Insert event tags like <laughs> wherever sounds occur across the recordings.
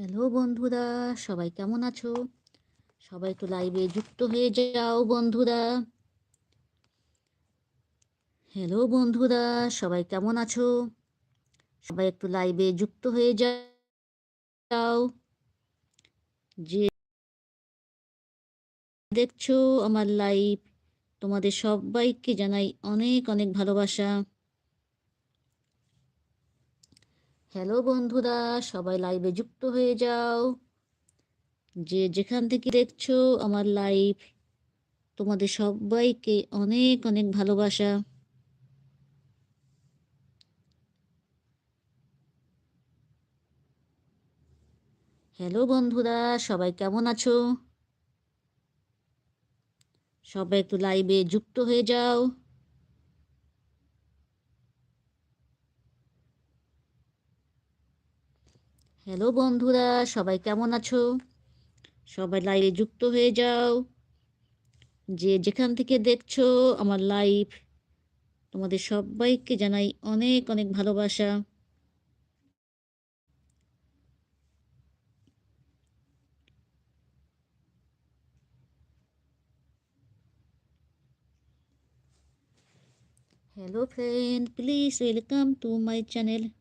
Hello বন্ধুরা, সবাই কেমন আছো? সবাই একটু লাইভে যুক্ত হয়ে যাও বন্ধুরা। হ্যালো বন্ধুরা, সবাই কেমন আছো? সবাই একটু লাইভে যুক্ত হয়ে যাও। যে দেখছ আমার লাইভ তোমাদের সবাইকে জানাই অনেক অনেক ভালোবাসা। হ্যালো বন্ধুরা, সবাই লাইভে যুক্ত হয়ে যাও। যে যেখান থেকে দেখছ আমার লাইভ তোমাদের সবাইকে অনেক অনেক ভালোবাসা। হ্যালো বন্ধুরা, সবাই কেমন আছো? সবাই একটু লাইভে যুক্ত হয়ে যাও। হ্যালো বন্ধুরা, সবাই কেমন আছো? সবাই লাইভে যুক্ত হয়ে যাও। যে যেখান থেকে দেখছ আমার লাইভ, তোমাদের সবাইকে জানাই অনেক অনেক ভালোবাসা। Hello friend, please welcome to my channel.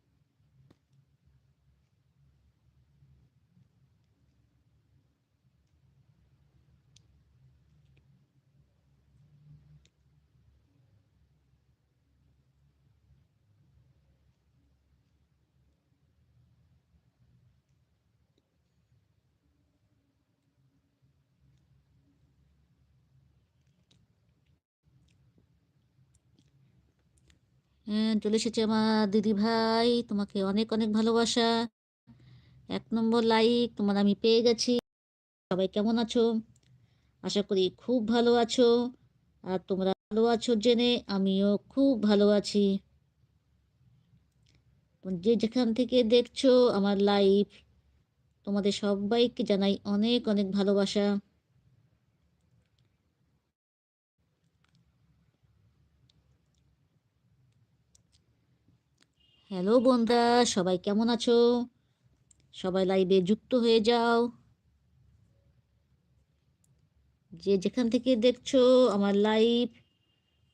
চলে এসেছে আমার দিদি ভাই। তোমাকে অনেক অনেক ভালোবাসা। এক নম্বর লাইক তোমার আমি পেয়ে গেছি। সবাই কেমন আছো? আশা করি খুব ভালো আছো। আর তোমরা ভালো আছো জেনে আমিও খুব ভালো আছি। যে যেখান থেকে দেখছ আমার লাইভ তোমাদের সবাইকে জানাই অনেক অনেক ভালোবাসা। হ্যালো বন্ধুরা, সবাই কেমন আছো? সবাই লাইভে যুক্ত হয়ে যাও। যে যেখান থেকে দেখছ আমার লাইভ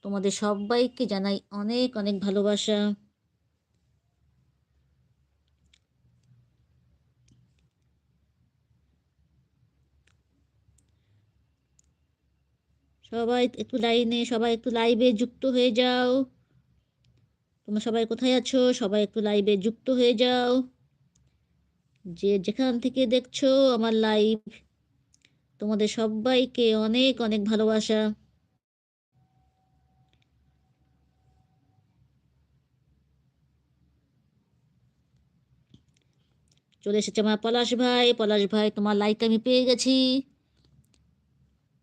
তোমাদের সবাইকে জানাই অনেক অনেক ভালোবাসা। সবাই একটু লাইনে সবাই একটু লাইভে যুক্ত হয়ে যাও। তোমরা সবাই কোথায় আছো? সবাই একটু লাইভে যুক্ত হয়ে যাও। যে যেখান থেকে দেখছ আমার লাইভ তোমাদের সবাইকে অনেক অনেক ভালোবাসা। চলে এসেছে আমার পলাশ ভাই। পলাশ ভাই, তোমার লাইক আমি পেয়ে গেছি।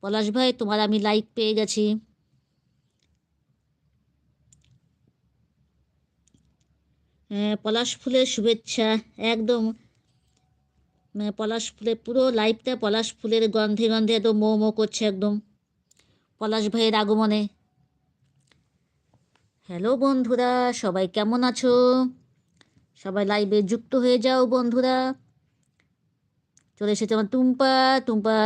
পলাশ ভাই, তোমার আমি লাইক পেয়ে গেছি। পলাশ ফুলের শুভেচ্ছা, একদম পলাশ ফুলের পুরো লাইফটা পলাশ ফুলের গন্ধে গন্ধে একদম মো মো করছে একদম। পলাশ ভাইয়ের আগমনে। হ্যালো বন্ধুরা, সবাই কেমন আছো? সবাই লাইভে যুক্ত হয়ে যাও বন্ধুরা। চলে এসেছে আমার টুম্পা। টুম্পা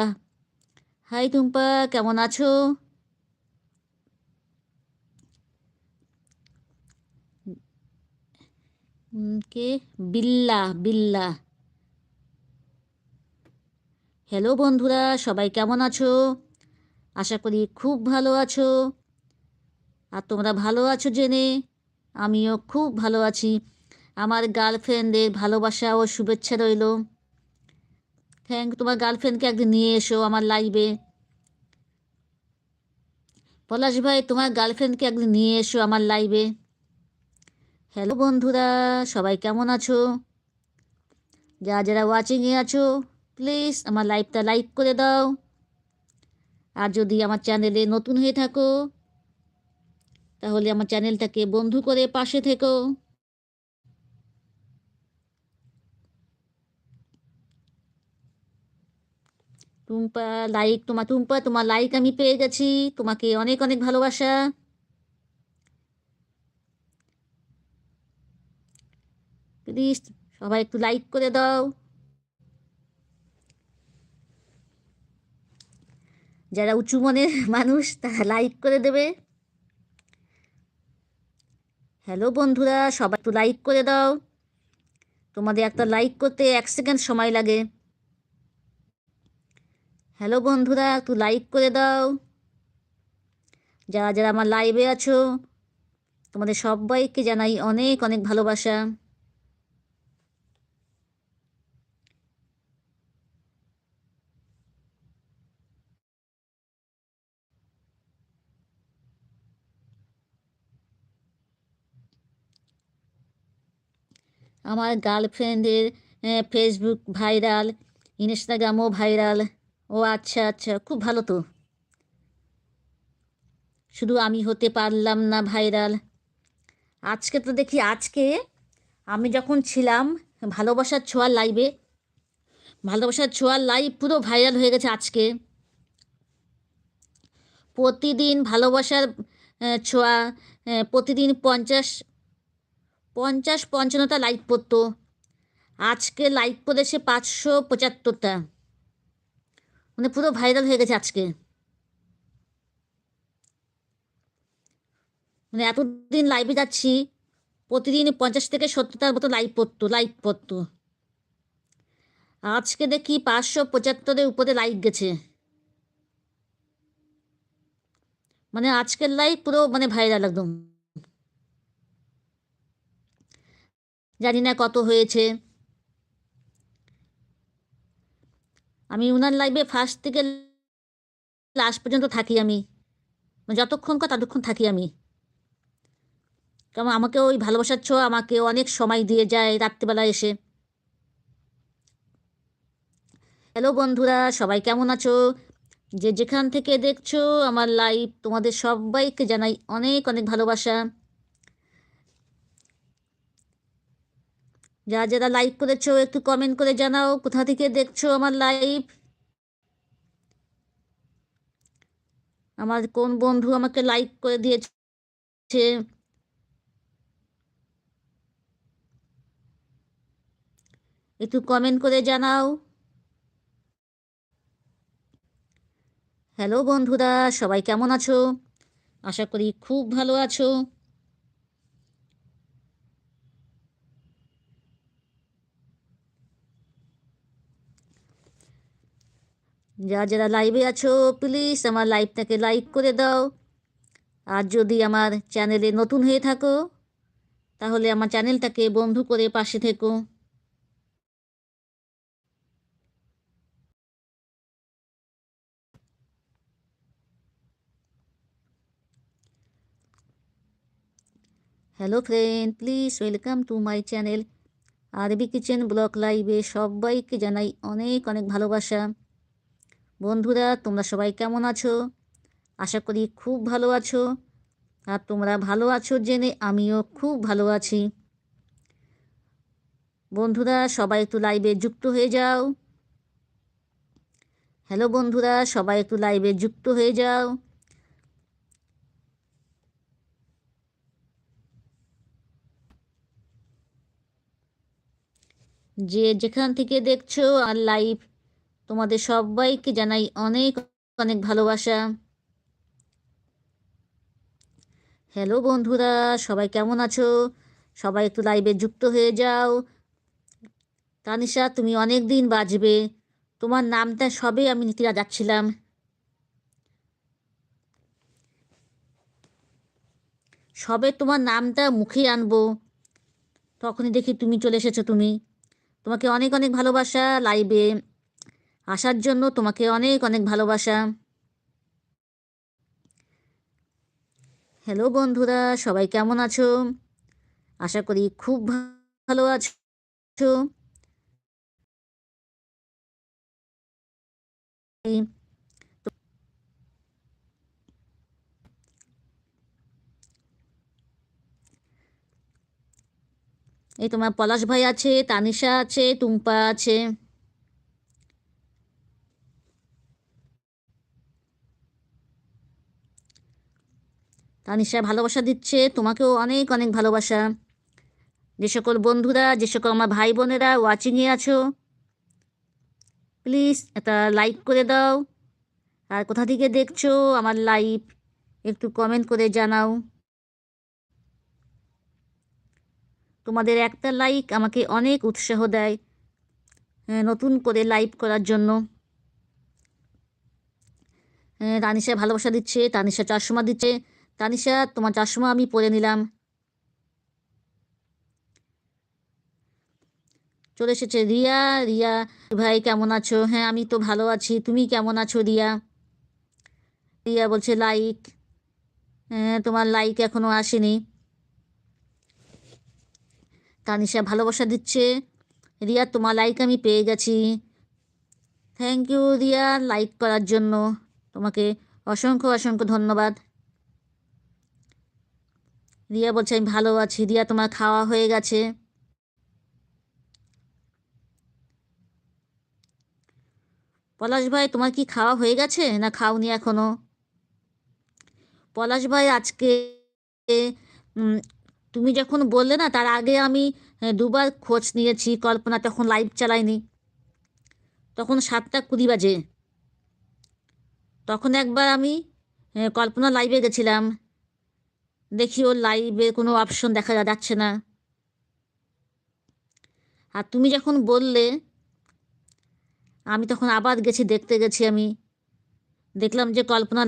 হাই টুম্পা, কেমন আছো? কে? বিল্লা বিল্লা। হ্যালো বন্ধুরা, সবাই কেমন আছো? আশা করি খুব ভালো আছো। আর তোমরা ভালো আছো জেনে? আমিও খুব ভালো আছি। আমার গার্লফ্রেন্ডের ভালোবাসা ও শুভেচ্ছা রইল। থ্যাংক তোমার গার্লফ্রেন্ডকে একদিন নিয়ে এসো আমার লাইভে পলাশ ভাই তোমার গার্লফ্রেন্ডকে একদিন নিয়ে এসো আমার লাইভে হ্যালো বন্ধুরা, সবাই কেমন আছো? যারা যারা ওয়াচিংয়ে আছো প্লিজ আমার লাইভটা লাইক করে দাও। আর যদি আমার চ্যানেলে নতুন হয়ে থাকো, তাহলে আমার চ্যানেলটাকে বন্ধু করে পাশে থেকো। টুম্পা লাইক তোমার টুম্পা, তোমার লাইক আমি পেয়ে গেছি। তোমাকে অনেক অনেক ভালোবাসা। প্লিজ সবাই একটু লাইক করে দাও। যারা উঁচু মনের <laughs> মানুষ, তারা লাইক করে দেবে। হ্যালো বন্ধুরা, সবাই একটু লাইক করে দাও। তোমাদের একটা লাইক করতে এক সেকেন্ড সময় লাগে। হ্যালো বন্ধুরা, একটু লাইক করে দাও। যারা যারা আমার লাইভে আছো, তোমাদের সবাইকে জানাই অনেক অনেক ভালোবাসা। আমার গার্লফ্রেন্ডের ফেসবুক ভাইরাল ইনস্টাগ্রামও ভাইরাল। ও আচ্ছা আচ্ছা খুব ভালো তো। শুধু আমি হতে পারলাম না ভাইরাল। আজকে তো দেখি, আজকে আমি যখন ছিলাম, ভালোবাসার ছোঁয়ার লাইভে ভালোবাসার ছোঁয়ার লাইভ পুরো ভাইরাল হয়ে গেছে আজকে। প্রতিদিন ভালোবাসার ছোঁয়া প্রতিদিন পঞ্চাশ পঞ্চাশ পঞ্চান্নটা লাইক পড়তো। আজকে লাইক পড়েছে পাঁচশো পঁচাত্তরটা। মানে পুরো ভাইরাল হয়ে গেছে আজকে। মানে এতদিন লাইভে যাচ্ছি, প্রতিদিন পঞ্চাশ থেকে সত্তরটার মতো লাইভ পড়তো লাইক পড়তো। আজকে দেখি পাঁচশো পঁচাত্তরের উপরে লাইক গেছে। মানে আজকের লাইভ পুরো মানে ভাইরাল একদম। জানি না কত হয়েছে। আমি উনার লাইভে ফার্স্ট থেকে লাস্ট পর্যন্ত থাকি আমি। মানে যতক্ষণ কর ততক্ষণ থাকি আমি। কারণ আমাকে ওই ভালোবাসার ছো আমাকে অনেক সময় দিয়ে যায় রাত্রিবেলা এসে। হ্যালো বন্ধুরা, সবাই কেমন আছো? যে যেখান থেকে দেখছ আমার লাইভ তোমাদের সবাইকে জানাই অনেক অনেক ভালোবাসা। যারা যারা লাইক করেছ, একটু কমেন্ট করে জানাও, কোথা থেকে দেখছ আমার লাইভ আমার কোন বন্ধু আমাকে লাইক করে দিয়েছে? একটু কমেন্ট করে জানাও। হ্যালো বন্ধুরা, সবাই কেমন আছো? আশা করি খুব ভালো আছো। যারা যারা লাইভে আছো প্লিজ আমার লাইভটাকে লাইক করে দাও। আর যদি আমার চ্যানেলে নতুন হয়ে থাকো, তাহলে আমার চ্যানেলটাকে বন্ধু করে পাশে থেকো। Hello friend please welcome to my channel RB kitchen block লাইভে সবাইকে জানাই অনেক অনেক ভালোবাসা। বন্ধুরা, তোমরা সবাই কেমন আছো? আশা করি খুব ভালো আছো। আর তোমরা ভালো আছো জেনে আমিও খুব ভালো আছি। বন্ধুরা, সবাই একটু লাইভে যুক্ত হয়ে যাও। হ্যালো বন্ধুরা, সবাই একটু লাইভে যুক্ত হয়ে যাও। যে যেখান থেকে দেখছ আর লাইভ তোমাদের সবাইকে জানাই অনেক অনেক ভালোবাসা। হ্যালো বন্ধুরা, সবাই কেমন আছো? সবাই একটু লাইভে যুক্ত হয়ে যাও। তানিশা, তুমি অনেক দিন বাজবে। তোমার নামটা সবে আমি নিতে যাচ্ছিলাম। সবে তোমার নামটা মুখে আনব। তখনই দেখি তুমি চলে এসেছ তুমি। তোমাকে অনেক অনেক ভালোবাসা লাইভে আসার জন্য তোমাকে অনেক অনেক ভালোবাসা। হ্যালো বন্ধুরা, সবাই কেমন আছো? আশা করি খুব ভালো আছো। এই তোমার পলাশ ভাই আছে, তানিশা আছে, টুম্পা আছে। তানিশা ভালোবাসা দিচ্ছে তোমাকেও অনেক অনেক ভালোবাসা। যে সকল বন্ধুরা যে সকল আমার ভাই বোনেরা ওয়াচিংয়ে আছো প্লিজ এটা লাইক করে দাও। আর কোথা থেকে দেখছ আমার লাইভ একটু কমেন্ট করে জানাও। তোমাদের একটা লাইক আমাকে অনেক উৎসাহ দেয় হ্যাঁ, নতুন করে লাইভ করার জন্য। হ্যাঁ, তানিশা ভালোবাসা দিচ্ছে তানিশা চশমা দিচ্ছে। তানিশা তোমার চশমা আমি পরে নিলাম। চলে এসেছে রিয়া। রিয়া, ভাই কেমন আছো? হ্যাঁ আমি তো ভালো আছি। তুমি কেমন আছো রিয়া? রিয়া বলছে লাইক হ্যাঁ তোমার লাইক এখনও আসেনি। তানিশা ভালোবাসা দিচ্ছে। রিয়া, তোমার লাইক আমি পেয়ে গেছি। থ্যাংক ইউ রিয়া লাইক করার জন্য। তোমাকে অসংখ্য অসংখ্য ধন্যবাদ। রিয়া বলছে, আমি ভালো আছি রিয়া তোমার খাওয়া হয়ে গেছে। পলাশ ভাই, তোমার কি খাওয়া হয়ে গেছে না খাওনি এখনও? পলাশ ভাই, আজকে তুমি যখন বললে না, তার আগে আমি দুবার খোঁজ নিয়েছি, কল্পনা তখন লাইভ চালাইনি তখন সাতটা কুড়ি বাজে। তখন একবার আমি কল্পনা লাইভে গেছিলাম। দেখি ওর লাইভে কোনো অপশন দেখা যাচ্ছে না। আর তুমি যখন বললে, আমি তখন আবার গেছি, দেখতে গেছি আমি। দেখলাম যে কল্পনা